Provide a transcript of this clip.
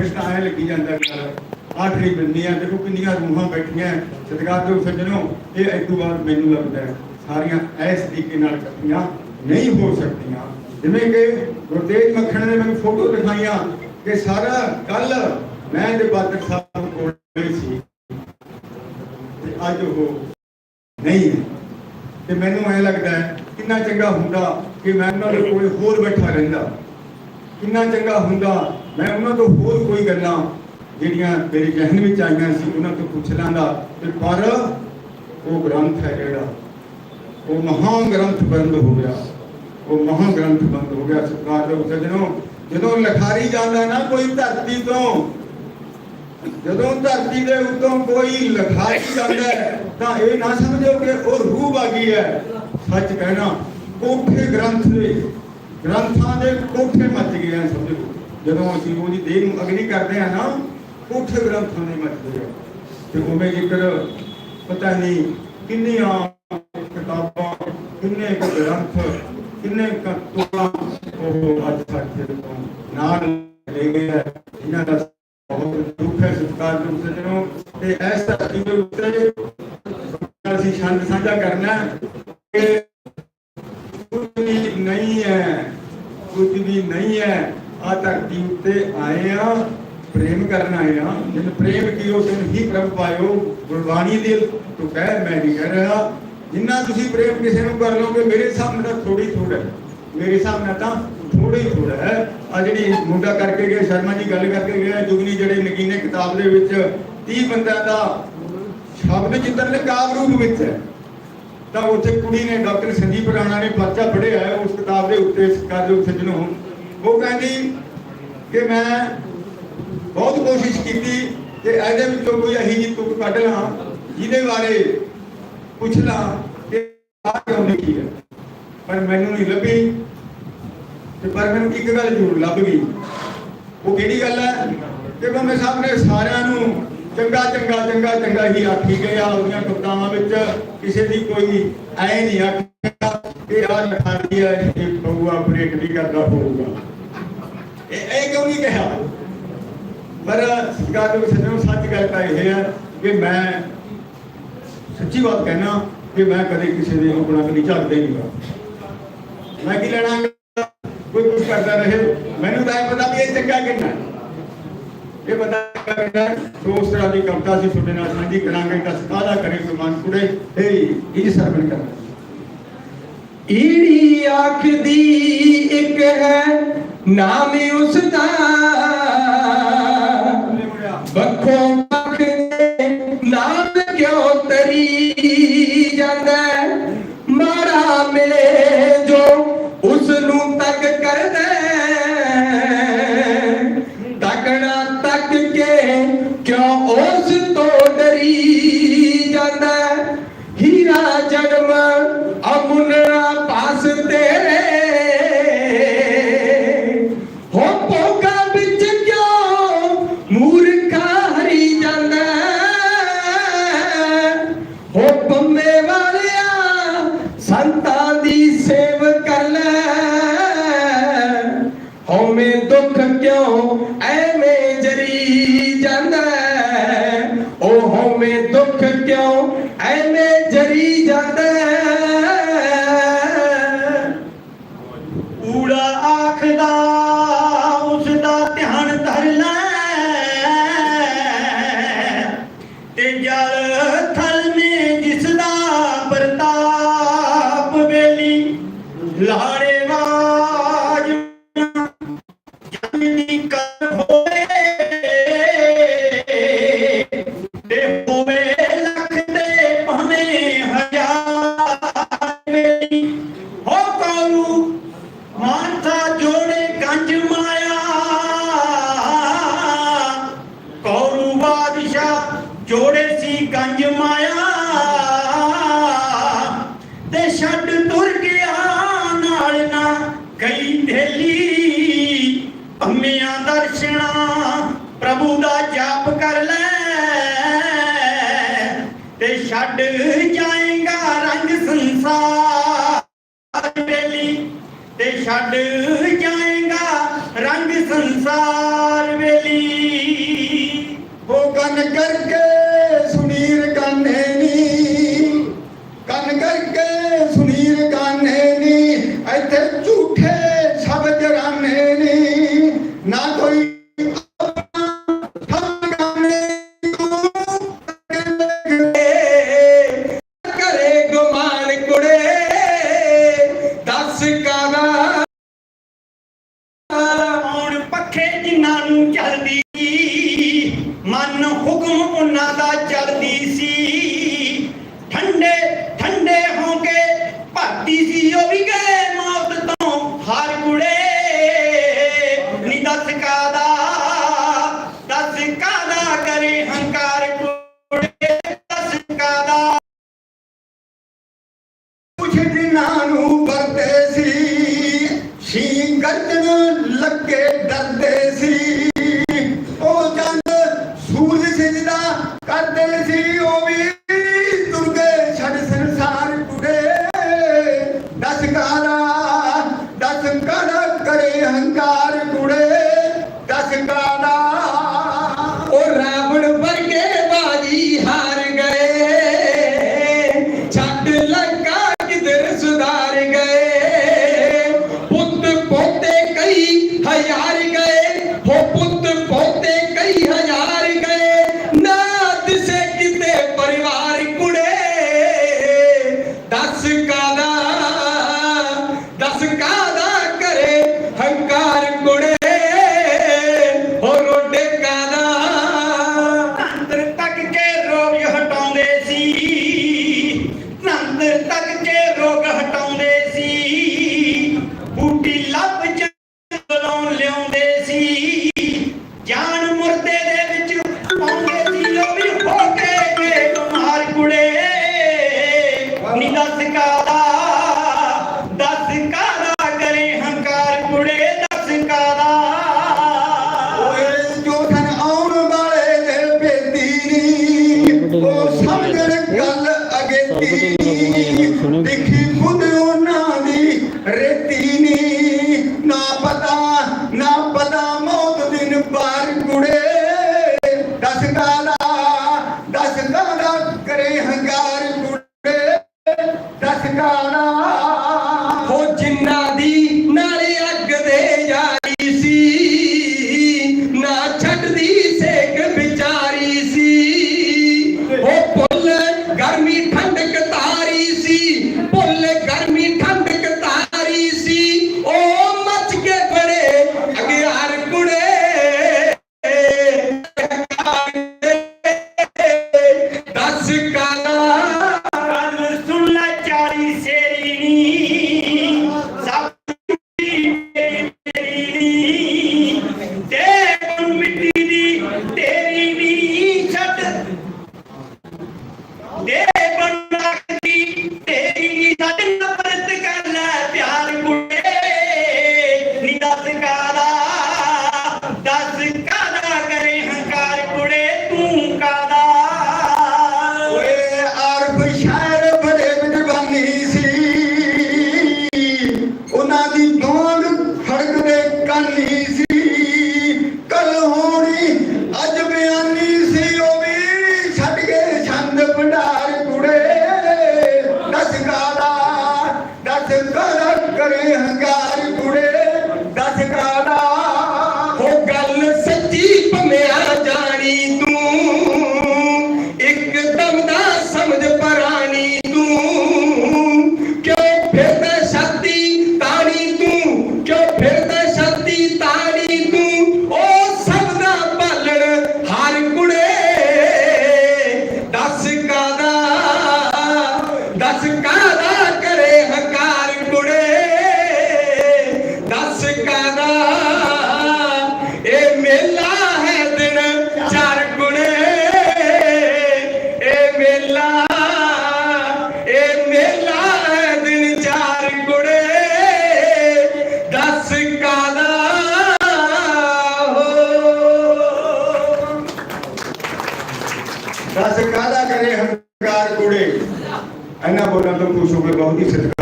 ਫਿਰ ਤਾਂ ਐ ਲੱਗੀ ਜਾਂਦਾ ਗੱਲ ਆਖਰੀ ਬੰਦੀਆਂ ਦੇਖੋ ਕਿੰਨੀਆਂ ਰੂਹਾਂ ਬੈਠੀਆਂ। ਸਤਿਕਾਰਯੋਗ ਸੱਜਣੋ, ਇਹ ਇਸ ਤੋਂ ਮੈਨੂੰ ਲੱਗਦਾ ਹੈ ਸਾਰੀਆਂ ਇਸ ਤਰੀਕੇ ਨਾਲ ਇਕੱਠੀਆਂ ਨਹੀਂ ਹੋ ਸਕਦੀਆਂ। ਜਿਵੇਂ ਕਿ ਗੁਰਤੇਜ ਮੱਖਣ ਨੇ ਮੈਨੂੰ ਫੋਟੋ ਦਿਖਾਈਆਂ ਕਿ ਸਾਰਾ ਕੱਲ ਮੈਂ ਤੇ ਬਾਦਲ ਸਾਹਿਬ ਕੋਲ ਸੀ। ਤੇ ਅੱਜ ਉਹ ਨਹੀਂ ਹੈ। ਤੇ ਮੈਨੂੰ ਐ ਲੱਗਦਾ ਹੈ, ਕਿੰਨਾ ਚੰਗਾ ਹੁੰਦਾ ਕਿ ਮੈਂ ਉਹਨਾਂ ਦੇ ਕੋਲ ਹੋਰ ਬੈਠਾ ਰਹਿੰਦਾ। ਕਿੰਨਾ ਚੰਗਾ ਹੁੰਦਾ ਮੈਂ ਉਹਨਾਂ ਤੋਂ ਹੋਰ ਕੋਈ ਗੱਲਾਂ ਜਿਹੜੀਆਂ ਮੇਰੇ ਜਹਨ ਵਿੱਚ ਆਈਆਂ ਸੀ, ਉਹਨਾਂ ਤੋਂ ਪੁੱਛ ਲਾਂਗਾ। ਤੇ ਪਰ ਉਹ ਗ੍ਰੰਥ ਹੈ ਜਿਹੜਾ, ਉਹ ਮਹਾਨ ਗ੍ਰੰਥ ਬੰਦ ਹੋ ਗਿਆ। ਉਹ ਮਹਾਨ ਗ੍ਰੰਥ ਬੰਦ ਹੋ ਗਿਆ, ਸਰਕਾਰ ਦੇ ਸੱਜਣੋ ਜਦੋਂ ਲਿਖਾਰੀ ਜਾਂਦਾ ਨਾ ਕੋਈ ਧਰਤੀ ਤੋਂ, ਜਦੋਂ ਧਰਤੀ ਦੇ ਉੱਤੋਂ ਕੋਈ ਲਿਖਾਈ ਜਾਂਦਾ ਤਾਂ ਇਹ ਨਾ ਸਮਝੋ ਕਿ ਉਹ ਰੂਹ ਬਾਗੀ ਹੈ। ਸੱਚ ਕਹਿਣਾ, ਕੋਠੇ ਗ੍ਰੰਥ ਦੇ, ਗ੍ਰੰਥਾਂ ਦੇ ਕੋਠੇ ਮੱਚ ਗਏ ਸਮਝੋ। ਜਦੋਂ ਅਸੀਂ ਉਹਦੀ ਦੇਹ ਨੂੰ ਅਗਨੀ ਕਰਦੇ ਆ ਨਾ, ਕੋਠੇ ਗ੍ਰੰਥਾਂ ਦੇ ਮੱਚਦੇ ਆ ਤੇ ਉਵੇਂ ਜੇਕਰ ਪਤਾ ਨਹੀਂ ਕਿੰਨੀਆਂ ਕਿਤਾਬਾਂ, ਕਿੰਨੇ ਕੁ ਗ੍ਰੰਥ, ਕਿੰਨੇ ਕੁ ਤੋਲਾ ਉਹ ਅੱਜ ਸਾਡੇ ਤੋਂ ਨਾਲ ਲੈ ਗਏ ਆ ਇਹਨਾਂ ਦਾ ਬਹੁਤ ਦੁੱਖ ਹੈ ਸਤਿਕਾਰ ਨੂੰ ਸੱਜਣੋ ਤੇ ਇਸ ਧਰਤੀ ਦੇ ਉੱਤੇ ਅਸੀਂ ਛੰਦ ਸਾਂਝਾ ਕਰਨਾ ਕਿ ਕੁਝ ਵੀ ਨਹੀਂ ਹੈ, ਕੁਝ ਵੀ ਨਹੀਂ ਹੈ ਆ ਧਰਤੀ ਉੱਤੇ ਆਏ ਆ, ਪ੍ਰੇਮ ਕਰਨ ਆਏ ਆ। ਜਿਨ ਪ੍ਰੇਮ ਕੀਓ, ਤਿਨ ਹੀ ਪ੍ਰਭ ਪਾਇਓ। ਗੁਰਬਾਣੀ ਦੇ ਤੋਂ ਕਹਿ ਮੈਂ ਨਹੀਂ ਕਹਿ ਰਿਹਾ। ਜਿੰਨਾ ਤੁਸੀਂ ਪ੍ਰੇਮ ਕਿਸੇ ਨੂੰ ਕਰ ਲਓਗੇ, ਮੇਰੇ ਸਾਹਮਣੇ ਤਾਂ ਥੋੜੀ ਥੋੜਾ ਮੇਰੇ ਸਾਹਮਣੇ ਤਾਂ ਥੋੜਾ ਥੋੜਾ ਹੈ। ਆ ਜਿਹੜੀ ਮੁੰਡਾ ਕਰਕੇ ਗਏ ਸ਼ਰਮਾ ਜੀ ਗੱਲ ਕਰਕੇ ਗਏ ਜੁਗਨੀ ਜਿਹੜੇ ਨਗੀਨੇ ਕਿਤਾਬ ਦੇ ਵਿੱਚ 30 ਬੰਦਿਆਂ ਦਾ ਸ਼ਬਦ ਚਿੱਤਰ ਨੇ ਕਾਵ ਰੂਪ ਵਿੱਚ ਹੈ। ਤਾਂ ਉੱਥੇ ਕੁੜੀ ਨੇ ਡਾਕਟਰ ਸੰਜੀਵ ਰਾਣਾ ਨੇ ਪਰਚਾ ਫੜਿਆ ਉਸ ਕਿਤਾਬ ਦੇ ਉੱਤੇ ਕਰ ਦੇ ਸੱਜਣੋ ਉਹ ਕਹਿੰਦੀ ਕਿ ਮੈਂ ਬਹੁਤ ਕੋਸ਼ਿਸ਼ ਕੀਤੀ ਕਿ ਇਹਦੇ ਵਿੱਚੋਂ ਕੋਈ ਅਹੀ ਜੀ ਤੁਕ ਕੱਢ ਲਾਂ, ਜਿਹਦੇ ਬਾਰੇ ਪੁੱਛ ਲਾਂ ਕਿ ਆ ਕਿਉਂ ਲਿਖੀ ਹੈ। ਪਰ ਮੈਨੂੰ ਨਹੀਂ ਲੱਭੀ ਤੇ ਪਰ ਮੈਨੂੰ ਇੱਕ ਗੱਲ ਜ਼ਰੂਰ ਲੱਭ ਗਈ। ਉਹ ਕਿਹੜੀ ਗੱਲ ਹੈ? ਕਿ ਮੈਂ ਸਾਹਿਬ ਨੇ ਸਾਰਿਆਂ ਨੂੰ ਚੰਗਾ ਚੰਗਾ ਚੰਗਾ ਚੰਗਾ ਹੀ ਆਖੀ ਗਿਆ, ਉਹਦੀਆਂ ਕਵਿਤਾਵਾਂ ਵਿੱਚ ਕਿਸੇ ਦੀ ਕੋਈ ਐ ਨਹੀਂ ਆਖਿਆ ਕਿ ਆ ਲਿਖਾਈ ਹੈ ਇਹ ਬਹੂਆ ਬ੍ਰੇਕ ਨਹੀਂ ਕਰਦਾ ਹੋਊਗਾ। ਇਹ ਇਹ ਕਿਉਂ ਨਹੀਂ ਕਿਹਾ? ਪਰ ਸਰਕਾਰ ਦੇ ਸੱਜਣੋ ਸੱਚ ਗੱਲ ਤਾਂ ਇਹ ਹੈ ਕਿ ਮੈਂ ਸੱਚੀ ਬਾਤ ਕਹਿਣਾ ਕਿ ਮੈਂ ਕਦੇ ਕਿਸੇ ਦੇ ਆਪਣਾ ਕਦੀ ਝਾਕਦਾ ਹੀ ਨਹੀਂ ਮੈਂ ਕੀ ਲੈਣਾ ਕੋਈ ਕੁਝ ਕਰਦਾ ਰਹੇ। ਮੈਨੂੰ ਤਾਂ ਇਹ ਪਤਾ ਵੀ ਇਹ ਚੰਗਾ ਕਿੰਨਾ ਇਹ ਪਤਾ ਕਰਨਾ ਸੋ ਦੀ ਕਵਿਤਾ ਸੀ ਤੁਹਾਡੇ ਨਾਲ ਸਾਂਝੀ ਕਰਾਂਗੇ, ਤਾਂ ਸਤਾਦਾ ਕਰੇ ਮਨ ਕੁੜੇ। ਹੇ ਇਹ ਸਰਵਣ ਕਰ ਈੜੀ ਅੱਖ ਦੀ ਇੱਕ ਹੈ ਨਾਮ ਉਸ ਦਾ। ਬੱਖੋਂ ਬੱਖ ਨਾਮ ਕਿਉਂ ਤਰੀ ਜਾਂਦਾ? ਉਹ ਹਉਮੈ ਦੁੱਖ ਕਿਉਂ ਐਵੇਂ ਜਰੀ ਜਾਂਦਾ? ਜਲ ਥਲ ਨੇ ਜਿਸ ਦਾ ਪ੍ਰਤਾਪ ਵੇਲੀ, ਲਾੜੇ ਵਾਜ ਜਮਨੀ ਕਰ ਹੋਏ। ਤੇ ਹੋਵੇ ਲੱਖ ਤੇ ਭਾਵੇਂ ਛੱਡ ਰੰਗ ਸੰਸਾਰ ਵੇਲੀ। ਤੇ ਛੱਡ ਜਾਏਗਾ ਰੰਗ ਸੰਸਾਰ ਵੇਲੀ। ਉਹ ਗਨ ਕਰਕੇ ਕੇ ਡਰਦੇ ਸੀ। ਉਹ ਚੰਦ ਸੂਰਜ ਸਿਜਦਾ ਕਰਦੇ ਸੀ, ਉਹ ਵੀ ਤੁਰ ਗਏ ਛੱਡ ਸੰਸਾਰ ਟੁੱਟੇ। ਦਸ ਕਾਰਾ, ਦਸ ਕਣ ਕਰੇ ਹੰਕਾਰ ਟੁੜੇ ਦਸ ਕਾਰਾ ਦਸ ਕਾਲਾ ਕੰਨ ਸੁਣ ਲੈ ਚਾਰੀ ਸੇਰੀ ਨੀ। ਸਭ ਮੇਰੀ ਤੇਰੀ ਨੀ। ਤੇ ਗੁਣ ਮਿੱਟੀ ਦੀ ਤੇਰੀ ਨੀ ਛੱਡ। ਦੇ ਬਣ ਲੱਗਦੀ ਤੇਰੀ ਨੀ ਛੱਡ। को शुभकामनाएं